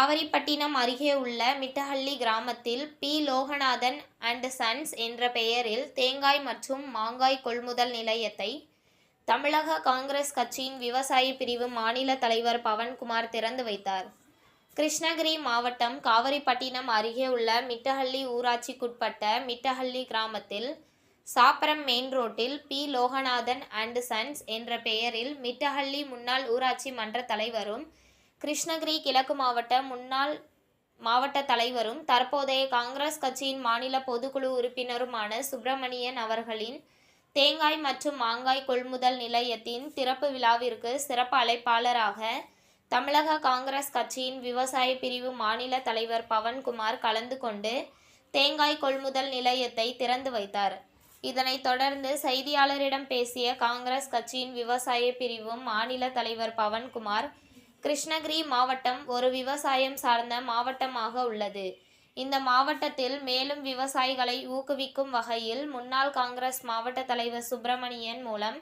காவரிப்பட்டினம் அருகே உள்ள மிட்டஹள்ளி கிராமத்தில் பி. லோகநாதன் அண்ட் சன்ஸ் என்ற பெயரில் தேங்காய் மற்றும் மாங்காய் கொள்முதல் நிலையத்தை தமிழக காங்கிரஸ் கட்சியின் விவசாய பிரிவு மாநில தலைவர் பவன்குமார் திறந்து வைத்தார். கிருஷ்ணகிரி மாவட்டம் காவிரிப்பட்டினம் அருகே உள்ள மிட்டஹள்ளி ஊராட்சிக்குட்பட்ட மிட்டஹள்ளி கிராமத்தில் சாப்பரம் மெயின் ரோட்டில் பி. லோகநாதன் அண்ட் சன்ஸ் என்ற பெயரில் மிட்டஹள்ளி முன்னாள் ஊராட்சி மன்ற தலைவரும் கிருஷ்ணகிரி கிழக்கு மாவட்ட முன்னாள் மாவட்ட தலைவரும் தற்போதைய காங்கிரஸ் கட்சியின் மாநில பொதுக்குழு உறுப்பினருமான சுப்பிரமணியன் அவர்களின் தேங்காய் மற்றும் மாங்காய் கொள்முதல் நிலையத்தின் திறப்பு விழாவிற்கு சிறப்பு அழைப்பாளராக தமிழக காங்கிரஸ் கட்சியின் விவசாய பிரிவு மாநில தலைவர் பவன்குமார் கலந்து கொண்டு தேங்காய் கொள்முதல் நிலையத்தை திறந்து வைத்தார். இதனைத் தொடர்ந்து செய்தியாளரிடம் பேசிய காங்கிரஸ் கட்சியின் விவசாய பிரிவும் மாநில தலைவர் பவன்குமார் கிருஷ்ணகிரி மாவட்டம் ஒரு விவசாயம் சார்ந்த மாவட்டமாக உள்ளது. இந்த மாவட்டத்தில் மேலும் விவசாயிகளை ஊக்குவிக்கும் வகையில் முன்னாள் காங்கிரஸ் மாவட்ட தலைவர் சுப்பிரமணியன் மூலம்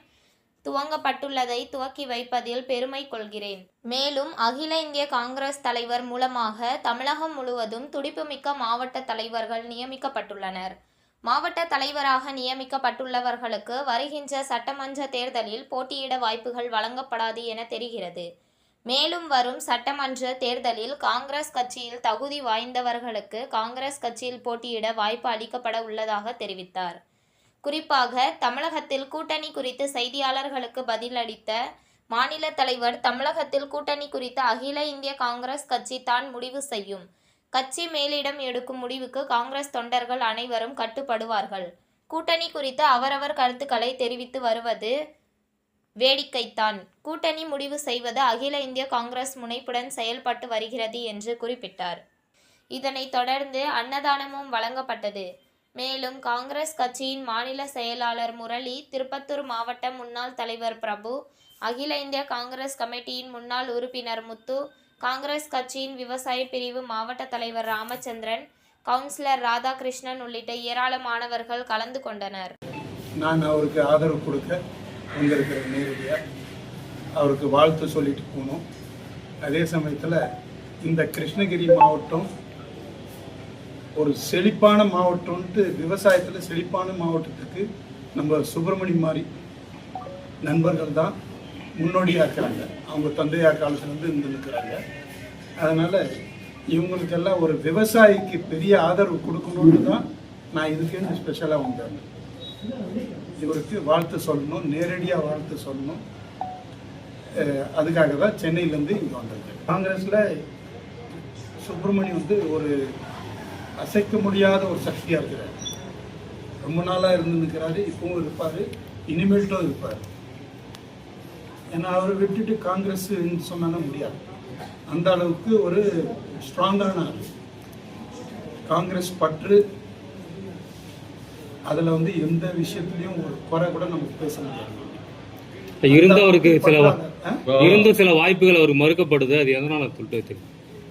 துவங்கப்பட்டுள்ளதை துவக்கி வைப்பதில் பெருமை கொள்கிறேன். மேலும் அகில இந்திய காங்கிரஸ் தலைவர் மூலமாக தமிழகம் முழுவதும் துடிப்புமிக்க மாவட்ட தலைவர்கள் நியமிக்கப்பட்டுள்ளனர். மாவட்ட தலைவராக நியமிக்கப்பட்டுள்ளவர்களுக்கு வருகின்ற சட்டமன்ற தேர்தலில் போட்டியிட வாய்ப்புகள் வழங்கப்படாது என தெரிகிறது. மேலும் வரும் சட்டமன்ற தேர்தலில் காங்கிரஸ் கட்சியில் தகுதி வாய்ந்தவர்களுக்கு காங்கிரஸ் கட்சியில் போட்டியிட வாய்ப்பு அளிக்கப்பட உள்ளதாக தெரிவித்தார். குறிப்பாக தமிழகத்தில் கூட்டணி குறித்து செய்தியாளர்களுக்கு பதிலளித்த மாநில தலைவர் தமிழகத்தில் கூட்டணி குறித்து அகில இந்திய காங்கிரஸ் கட்சி தான் முடிவு செய்யும். கட்சி மேலிடம் எடுக்கும் முடிவுக்கு காங்கிரஸ் தொண்டர்கள் அனைவரும் கட்டுப்படுவார்கள். கூட்டணி குறித்து அவரவர் கருத்துக்களை தெரிவித்து வருவது வேடிக்கைத்தான். கூட்டணி முடிவு செய்வது அகில இந்திய காங்கிரஸ் முனைப்புடன் செயல்பட்டு வருகிறது என்று குறிப்பிட்டார். இதனைத் தொடர்ந்து அன்னதானமும் வழங்கப்பட்டது. மேலும் காங்கிரஸ் கட்சியின் மாநில செயலாளர் முரளி திருப்பத்தூர் மாவட்ட முன்னாள் தலைவர் பிரபு அகில இந்திய காங்கிரஸ் கமிட்டியின் முன்னாள் உறுப்பினர் முத்து காங்கிரஸ் கட்சியின் விவசாய பிரிவு மாவட்ட தலைவர் ராமச்சந்திரன் கவுன்சிலர் ராதாகிருஷ்ணன் உள்ளிட்ட ஏராளமானவர்கள் கலந்து கொண்டனர். நான் அவருக்கு ஆதரவு கொடுக்க வந்திருக்கிறேன் நேரடியாக அவருக்கு வாழ்த்து சொல்லிட்டு போகணும் அதே சமயத்தில் இந்த கிருஷ்ணகிரி மாவட்டம் ஒரு செழிப்பான மாவட்டம்ன்ட்டு விவசாயத்தில் செழிப்பான மாவட்டத்துக்கு நம்ம சுப்பிரமணி மாதிரி நண்பர்கள் தான் முன்னோடியாக இருக்கிறாங்க. அவங்க தந்தையார் காலத்துலேருந்து இருந்து இருக்கிறாங்க. அதனால் இவங்களுக்கெல்லாம் ஒரு விவசாயிக்கு பெரிய ஆதரவு கொடுக்கணும்னு தான் நான் இதுக்கு ஸ்பெஷலாக வந்தேன். இவருக்கு வாழ்த்து சொல்லணும் நேரடியாக வாழ்த்து சொல்லணும். அதுக்காக தான் சென்னையிலேருந்து இங்கே வந்திருக்கேன் காங்கிரஸில் சுப்பிரமணி வந்து ஒரு அசைக்க முடியாத ஒரு சக்தியாக இருக்கிறார். ரொம்ப நாளாக இருந்து நிற்கிறாரு இப்பவும் இருப்பார் இனிமேல்ட்டும் இருப்பார். ஏன்னா அவரை விட்டுட்டு காங்கிரஸ்ன்னு சொன்னாலும் முடியாது. அந்த அளவுக்கு ஒரு ஸ்ட்ராங்கான காங்கிரஸ் பற்று அதில் வந்து எந்த விஷயத்துலையும் ஒரு குறை கூட நமக்கு பேச முடியாது. இருந்தவருக்கு சில? இருந்த சில வாய்ப்புகள் அவருக்கு மறுக்கப்படுது அது எதனால சொல்லிட்டு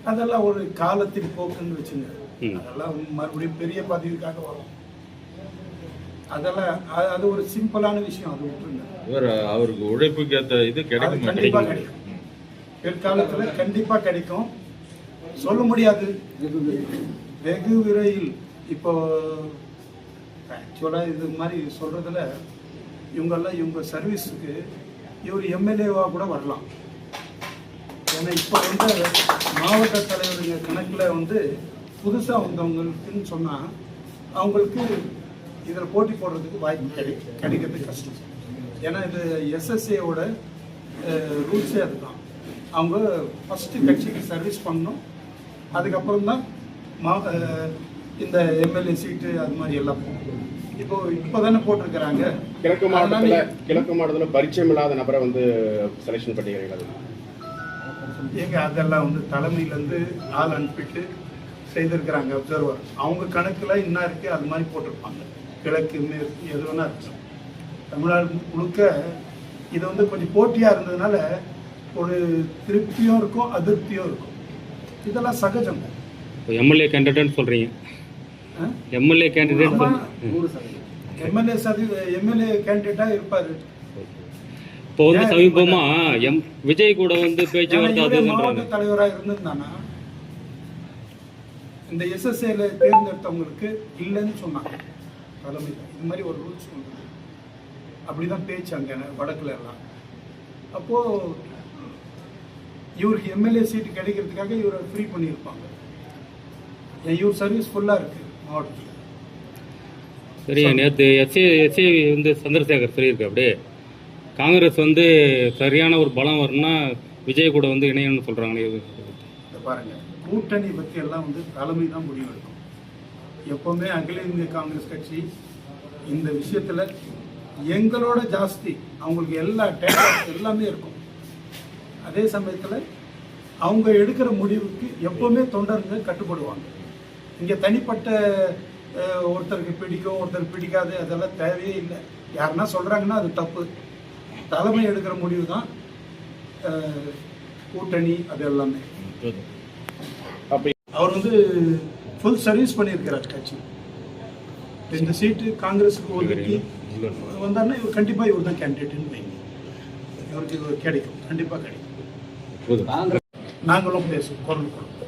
அதெல்லாம் ஒரு காலத்தின் போக்குன்னு வச்சுங்க. அதெல்லாம் மறுபடியும் பெரிய பதவிக்காக வரும். அதெல்லாம் அது- அது ஒரு சிம்பிளான விஷயம் அது விட்டுருங்க அவருக்கு உழைப்புக்கு ஏற்ற இது கிடைக்குமா? கண்டிப்பா கிடைக்கும். பிற்காலத்துல கண்டிப்பா கிடைக்கும். சொல்ல முடியாது. வெகு விரைவில். இப்போ ஆக்சுவலாக இது மாதிரி சொல்கிறதுல இவங்கெல்லாம் இவங்க சர்வீஸுக்கு இவர் எம்எல்ஏவாக கூட வரலாம். ஏன்னா இப்போ வந்து மாவட்ட தலைவருங்க கணக்கில் வந்து புதுசாக வந்தவங்களுக்குன்னு சொன்னால் அவங்களுக்கு இதில் போட்டி போடுறதுக்கு வாய்ப்பு கிடை கிடைக்கிறது கஷ்டம். ஏன்னா இது எஸ்எஸ்ஏவோட ரூல்ஸே அதுதான். அவங்க ஃபஸ்ட்டு கட்சிக்கு சர்வீஸ் பண்ணணும். அதுக்கப்புறம் தான் மா இந்த எம்எல்ஏ சீட்டு அது மாதிரி எல்லாம். இப்போ இப்போ தானே போட்டிருக்கிறாங்க. கிழக்கு மாவட்டத்துல கிழக்கு மாவட்டத்துல பரிச்சயம் இல்லாத நபரை வந்து செலெக்ஷன் பண்ணிக்கிறீங்களா? ஏங்க அதெல்லாம் வந்து தலைமையிலேருந்து ஆள் அனுப்பிட்டு செய்திருக்கிறாங்க அப்சர்வர் அவங்க கணக்கில் என்ன இருக்குது அது மாதிரி போட்டிருப்பாங்க. கிழக்கு மேற்கு எது வேணா இருக்கு. தமிழ்நாடு முழுக்க இது வந்து கொஞ்சம் போட்டியாக இருந்ததுனால ஒரு திருப்தியும் இருக்கும் அதிருப்தியும் இருக்கும். இதெல்லாம் சகஜம். எம்எல்ஏ கேண்டிடேட் சொல்றீங்க. எம்எல்ஏ கேண்டிடேட் எம்எல்ஏ சதி எம்எல்ஏ கேண்டிடேட்டாக இருப்பார். இப்போ வந்து சமீபமா எம் விஜய் கூட வந்து பேச்சுவார்த்தை அது மாவட்ட இதுன்றாங்க தலைவராக இருந்திருந்தானா? இந்த எஸ்எஸ்ஏல தேர்ந்தெடுத்தவங்களுக்கு இல்லைன்னு சொன்னாங்க. தலைமை இது மாதிரி ஒரு ரூல்ஸ் கொண்டு. அப்படிதான் பேச்சு அங்கே வடக்குல எல்லாம். அப்போ இவருக்கு எம்எல்ஏ சீட்டு கிடைக்கிறதுக்காக இவரை ஃப்ரீ பண்ணியிருப்பாங்க. இவர் சர்வீஸ் ஃபுல்லாக இருக்கு. மாவட்டத்தில் சரி நேற்று எஸ்ஏ எஸ்ஏ வந்து சந்திரசேகர் சொல்லியிருக்கு அப்படியே. காங்கிரஸ் வந்து சரியான ஒரு பலம் வரும்னா விஜய் கூட வந்து இணையணும்னு சொல்கிறாங்களே இதை பாருங்க. கூட்டணி பற்றி எல்லாம் வந்து தலைமை தான் முடிவெடுக்கும் எப்போவுமே அகில இந்திய காங்கிரஸ் கட்சி இந்த விஷயத்தில் எங்களோட ஜாஸ்தி. அவங்களுக்கு எல்லா டேட்டாஸ் எல்லாமே இருக்கும். அதே சமயத்தில் அவங்க எடுக்கிற முடிவுக்கு எப்போவுமே தொண்டர்கள் கட்டுப்படுவாங்க. இங்க தனிப்பட்ட ஒருத்தருக்கு பிடிக்கும் ஒருத்தருக்கு பிடிக்காது அதெல்லாம் தேவையே இல்லை. யாருன்னா சொல்றாங்கன்னா அது தப்பு. தலைமை எடுக்கிற முடிவு தான் கூட்டணி அது எல்லாமே. அப்ப அவர் வந்து ஃபுல் சர்வீஸ் பண்ணியிருக்கிறார் கட்சி. இந்த சீட்டு காங்கிரஸுக்கு ஒதுக்கி வந்தாருன்னா இவர் கண்டிப்பாக இவர் தான் கேண்டிடேட்னு வைங்க. இவருக்கு கிடைக்கும். கண்டிப்பாக கிடைக்கும். நாங்களும் பேசுவோம் குரல் கொடுப்போம்.